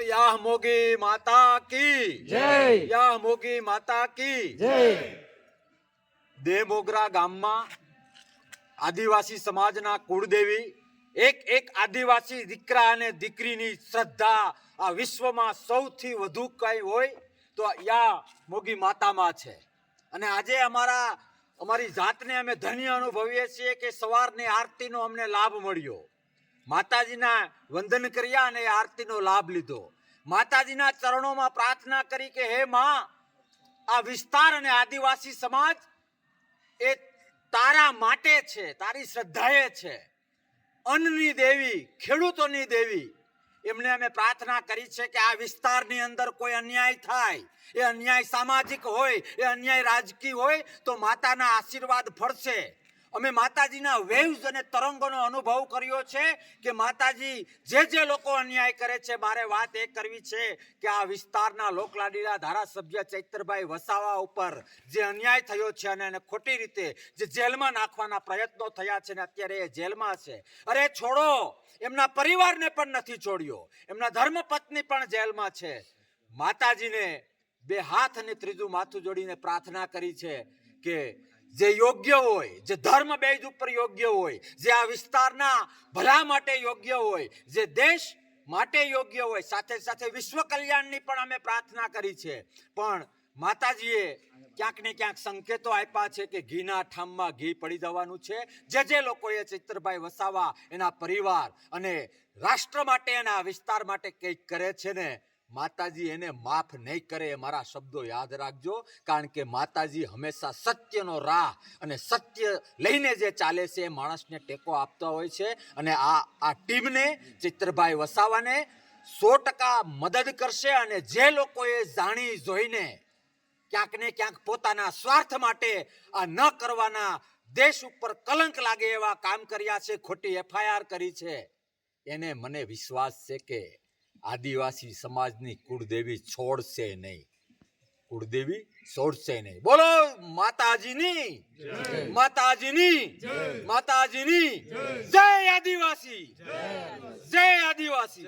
યાહ મોગી માતા કી. જય. યાહ મોગી માતા કી. જય. દેમોગરા ગામમાં આદિવાસી સમાજના કુળદેવી એક એક આદિવાસી દીકરા અને દીકરીની શ્રદ્ધા આ વિશ્વમાં સૌથી વધુ કઈ હોય તો યા મોગી માતામાં છે. અને આજે અમારા અમારી જાતને અમે ધન્ય અનુભવીએ છીએ કે સવારની આરતીનો અમને લાભ મળ્યો. માતાજીના વંદન કર્યા અને આરતીનો લાભ લીધો. માતાજીના ચરણોમાં પ્રાર્થના કરી કે, હે માં, આ વિસ્તાર અને આદિવાસી સમાજ એ તારા માટે છે, તારી શ્રદ્ધાએ છે. અન્નની દેવી, ખેડૂતોની દેવી. એમને અમે પ્રાર્થના કરી છે કે આ વિસ્તારની અંદર કોઈ અન્યાય થાય, એ અન્યાય સામાજિક હોય, એ અન્યાય રાજકીય હોય, તો માતાના આશીર્વાદ ફળશે. અમે માતાજીના વેવ્સ અને તરંગોનો અનુભવ કર્યો છે કે માતાજી જે જે લોકો અન્યાય કરે છે, મારે વાત એ કરવી છે કે આ વિસ્તારના લોકલાડીલા ધારાસભ્ય ચૈત્રભાઈ વસાવા ઉપર જે અન્યાય થયો છે અને એને ખોટી રીતે જે જેલમાં નાખવાના પ્રયત્નો થયા છે ને અત્યારે એ જેલમાં છે. અરે છોડો, એમના પરિવારને પણ નથી છોડ્યો. એમના ધર્મપત્ની પણ જેલમાં છે. માતાજીને બે હાથ અને ત્રીજું માથું જોડીને પ્રાર્થના કરી છે કે જે યોગ્ય હોય, જે ધર્મ બેઝ ઉપર યોગ્ય હોય, જે આ વિસ્તારના ભલા માટે યોગ્ય હોય, જે દેશ માટે યોગ્ય હોય, સાથે સાથે વિશ્વ કલ્યાણની પણ અમે પ્રાર્થના કરી છે. પણ માતાજીએ ક્યાંક ને ક્યાંક સંકેતો આપ્યા છે કે ઘીના ઠામમાં ઘી પડી જવાનું છે. જે જે લોકોએ ચિત્રભાઈ વસાવા એના પરિવાર અને રાષ્ટ્ર માટે અને આ વિસ્તાર માટે કંઈક કરે છે ને માતાજી એને માફ નહીં કરે એ મારા શબ્દો યાદ રાખજો, કારણ કે માતાજી હંમેશા સત્યનો રાહ અને સત્ય લઈને જે ચાલે છે એ માણસને ટેકો આપતા હોય છે. અને આ આ ટીમને ચિત્રભાઈ વસાવાને સો ટકા મદદ કરશે અને જે લોકોએ જાણી જોઈને ક્યાંક ને ક્યાંક પોતાના સ્વાર્થ માટે આ ન કરવાના દેશ ઉપર કલંક લાગે એવા કામ કર્યા છે, ખોટી એફઆઈઆર કરી છે. એને મને વિશ્વાસ છે કે આદિવાસી સમાજની કુળદેવી છોડશે નહીં. કુળદેવી છોડશે નહીં. બોલો માતાજીની. માતાજીની. માતાજીની. જય આદિવાસી. જય આદિવાસી.